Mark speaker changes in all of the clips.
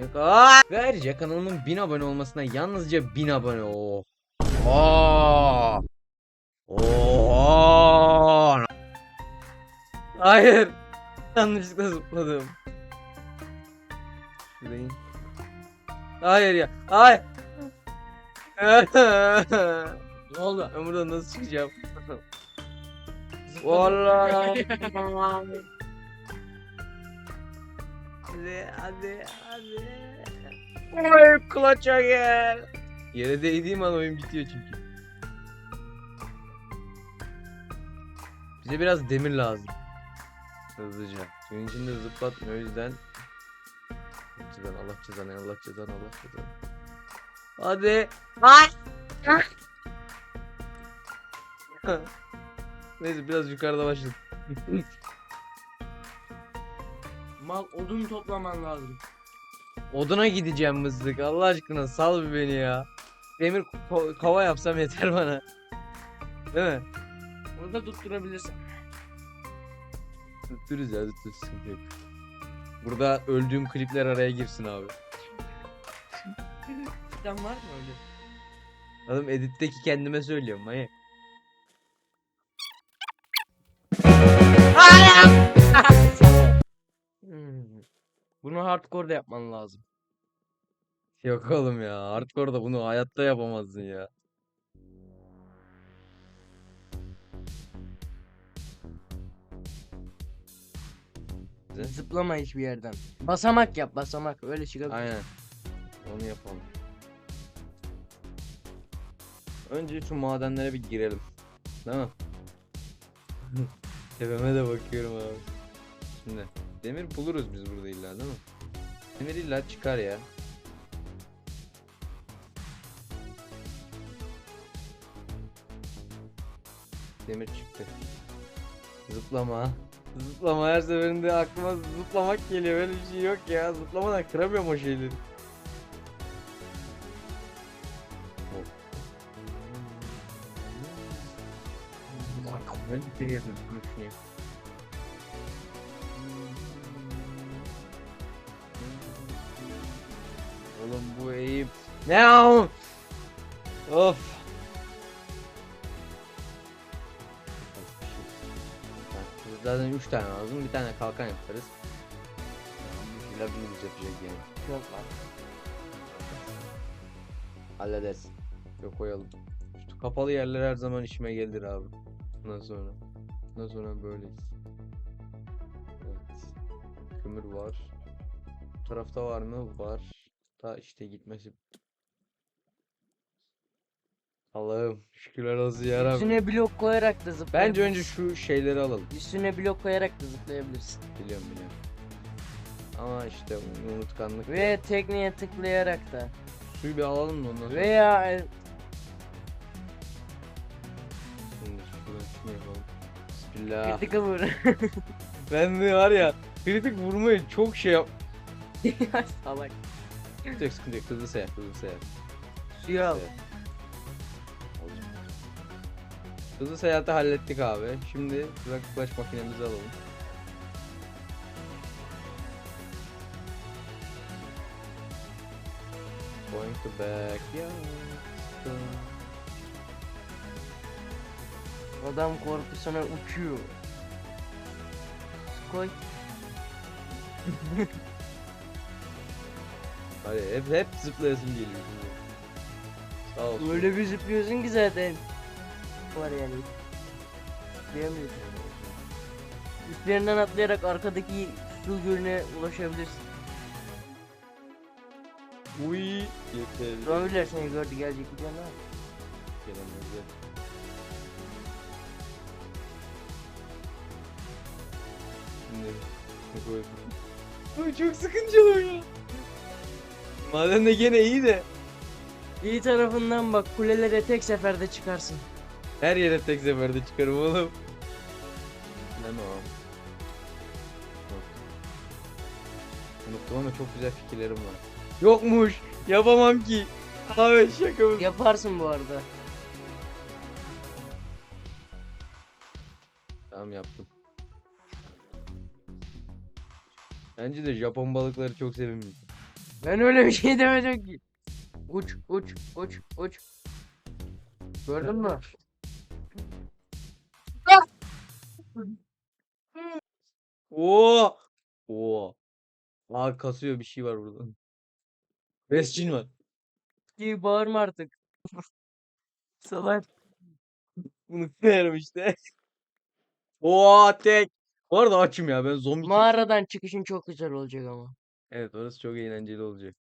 Speaker 1: Yok. Aa! Ve ayrıca kanalımın 1000 abone olmasına yalnızca 1000 abone. Oh. Aa! Oha! Hayır. Yanlışlıkla zıpladım. Şuradayım. Hayır ya. Hayır.
Speaker 2: Ne oldu?
Speaker 1: ben buradan nasıl çıkacağım? Vallahi. hadi hadi hadi. Oy kulaça gel. Yere değdiğim an oyun bitiyor çünkü. Bize biraz demir lazım. Hızlıca. Suyun içinde zıplatmıyor o yüzden. Cezanı, Allah cezanı, Allah cezanı, Allah cezanı. Hadi. Ay. Neyse biraz yukarıda başladık.
Speaker 2: Mal odun toplaman lazım.
Speaker 1: Oduna gideceğim mızlık. Allah aşkına sal bir beni ya. Demir ko- kova yapsam yeter bana. Değil mi?
Speaker 2: Onu da tutturabilirsin.
Speaker 1: Tutturuz ya tutturuz sıkıntı yok. Burada öldüğüm klipler araya girsin abi.
Speaker 2: Cidden var mı öyle?
Speaker 1: Oğlum editteki kendime söylüyorum manyak.
Speaker 2: Bunu hardcore'da yapman lazım.
Speaker 1: Yok oğlum ya. Hardcore'da bunu hayatta yapamazsın ya.
Speaker 2: Zıplama hiçbir yerden. Basamak yap basamak öyle çıkabilir.
Speaker 1: Aynen. Onu yapalım. Önce şu madenlere bir girelim. Değil mi? Tepeme de bakıyorum abi. Şimdi demir buluruz biz burada illa değil mi? Demir illa çıkar ya. Demir çıktı. Zıplama. Zıplama her seferinde aklıma zıplamak geliyor. Böyle bir şey yok ya. Zıplamadan kıramıyorum o şeyleri. Ben bir şey yapayım, Oğlum bu eğim. Ne? Of. Zaten 3 tane lazım. Bir tane kalkan yaparız. Bir labirent yapacak yani.
Speaker 2: Yok lan.
Speaker 1: Hallederiz. Yok koyalım. Şu kapalı yerler her zaman işime gelir abi. Bundan sonra. Bundan sonra böyleyiz. Evet. Kömür var. Bu tarafta var mı? Var. Da işte gitmesi. Allah'ım şükürler olsun yarabbim.
Speaker 2: Üstüne blok koyarak da zıplayabilirsin.
Speaker 1: Bence önce şu şeyleri alalım.
Speaker 2: Üstüne blok koyarak da zıplayabilirsin.
Speaker 1: Biliyorum biliyorum. Ama işte unutkanlık.
Speaker 2: Ve tekneye tıklayarak da.
Speaker 1: Suyu bir alalım mı ondan sonra?
Speaker 2: Veya e,
Speaker 1: Şimdi şuradan şunu yapalım. Bismillah.
Speaker 2: kritik vur.
Speaker 1: Ben de var ya kritik vurmayı çok şey yap.
Speaker 2: Salak.
Speaker 1: Sıkıntı yok sıkıntı yok hızlı seyahat hızlı seyahat.
Speaker 2: Suyu al.
Speaker 1: Hızlı seyahati hallettik abi. Şimdi flash makinemizi alalım. Going to back
Speaker 2: Adam korkusuna uçuyor. Koy.
Speaker 1: Hadi hep hep zıplayasım geliyor. şimdi. Sağ olsun.
Speaker 2: Öyle bir zıplıyorsun ki zaten. Var yani. Diyemiyorsun. Üstlerinden atlayarak arkadaki su gölüne ulaşabilirsin.
Speaker 1: Uy yeter.
Speaker 2: Zombiler seni gördü gelecek bir yana.
Speaker 1: Gelemezler. Şimdi ne koyalım? Ay çok sıkıntılı ya. Maden de gene iyi de.
Speaker 2: İyi tarafından bak kulelere tek seferde çıkarsın.
Speaker 1: Her yere tek seferde çıkarım oğlum. Ne o? Unuttum ama çok güzel fikirlerim var. Yokmuş. Yapamam ki. Abi şaka mı?
Speaker 2: Yaparsın bu arada.
Speaker 1: Tamam yaptım. Bence de Japon balıkları çok sevimli.
Speaker 2: Ben öyle bir şey demedim ki. Uç uç uç uç. Gördün mü?
Speaker 1: Oo. Oo. Aa kasıyor bir şey var burada. Rescin var.
Speaker 2: Gibi bağırma artık. Salak.
Speaker 1: Bunu koyarım işte. Oo tek. Bu arada açım ya ben zombi.
Speaker 2: Mağaradan çıkışın çok güzel olacak ama.
Speaker 1: Evet orası çok eğlenceli olacak.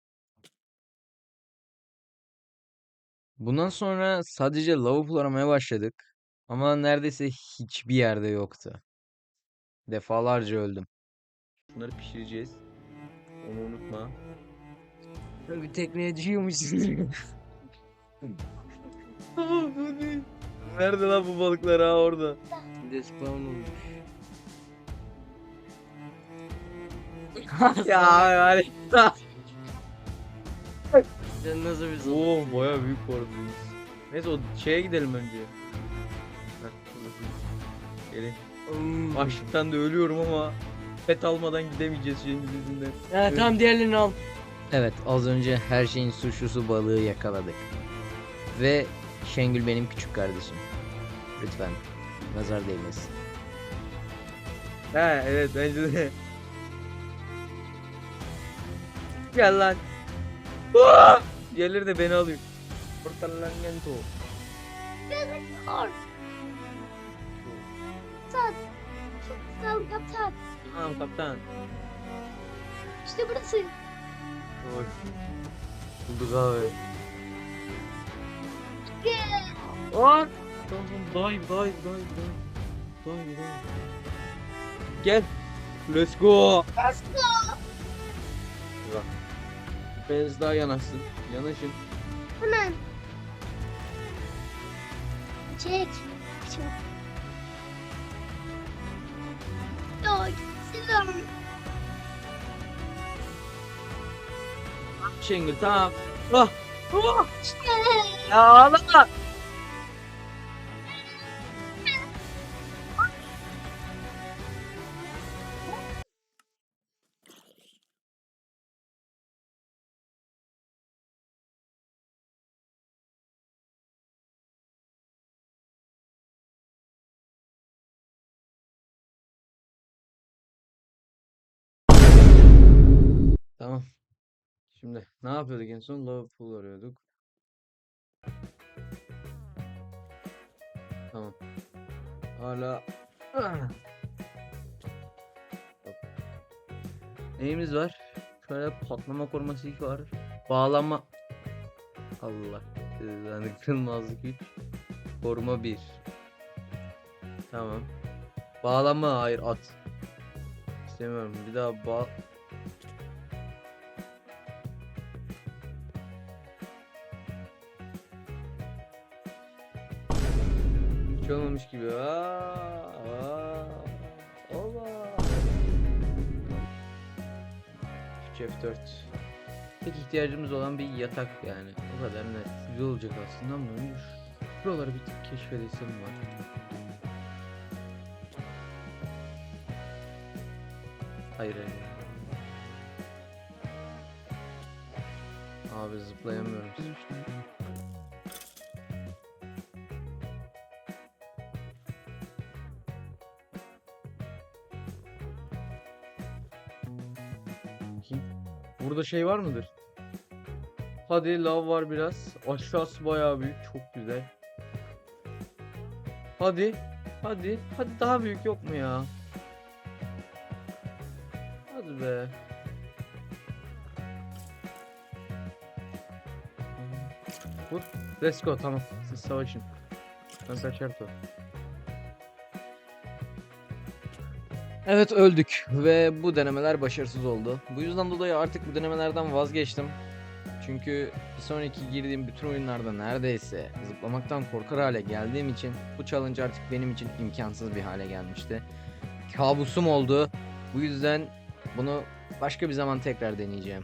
Speaker 1: Bundan sonra sadece lavabo aramaya başladık. Ama neredeyse hiçbir yerde yoktu. Defalarca öldüm. Bunları pişireceğiz. Onu unutma.
Speaker 2: Bir tekneye düşüyormuşsun.
Speaker 1: Nerede lan bu balıklar ha orada?
Speaker 2: Bir de spawn olmuş.
Speaker 1: Ya yani.
Speaker 2: Sen nasıl bir salak?
Speaker 1: Oo baya büyük korktunuz. Neyse o şeye gidelim önce. Gelin.
Speaker 2: Hmm.
Speaker 1: Açlıktan da ölüyorum ama pet almadan gidemeyeceğiz şeyin yüzünden.
Speaker 2: Ya tamam diğerlerini al.
Speaker 3: Evet az önce her şeyin suçlusu balığı yakaladık. Ve Şengül benim küçük kardeşim. Lütfen nazar değmesin.
Speaker 1: He evet bence de. Gel lan. Aa! Gelir de beni alıyor. Portalamento.
Speaker 4: Kaptan. Çok sağ ol kaptan.
Speaker 1: Tamam kaptan.
Speaker 4: İşte burası.
Speaker 1: Oy. Bulduk abi. Aa! Tamam tamam dive dive dive dive. Dive dive. Gel. Let's go.
Speaker 4: Let's go.
Speaker 1: Bak. Biraz daha yanaşsın. Yanaşın.
Speaker 4: Hemen. Çek. Çek. Ay, selam.
Speaker 1: Şengül tamam. Ah.
Speaker 4: Çek.
Speaker 1: Ya ağlama. Tamam. Şimdi ne yapıyorduk en son? Love pool arıyorduk. Tamam. Hala. Neyimiz var? Şöyle patlama koruması 2 var. Bağlama Allah. Yani kırılmazlık 3. Koruma 1. Tamam. Bağlama hayır at. İstemiyorum. Bir daha bağ Hiç olmamış gibi. Aa, aa, ola. 3 F4. Tek ihtiyacımız olan bir yatak yani. O kadar net. Güzel olacak aslında ama şuraları bir tık var. Hayır hayır. Abi zıplayamıyorum. Burada şey var mıdır? Hadi lav var biraz. Aşağısı bayağı büyük. Çok güzel. Hadi. Hadi. Hadi daha büyük yok mu ya? Hadi be. Vur. Let's go tamam. Siz savaşın. Ben kaçar
Speaker 3: Evet öldük ve bu denemeler başarısız oldu. Bu yüzden dolayı artık bu denemelerden vazgeçtim. Çünkü bir sonraki girdiğim bütün oyunlarda neredeyse zıplamaktan korkar hale geldiğim için bu challenge artık benim için imkansız bir hale gelmişti. Kabusum oldu. Bu yüzden bunu başka bir zaman tekrar deneyeceğim.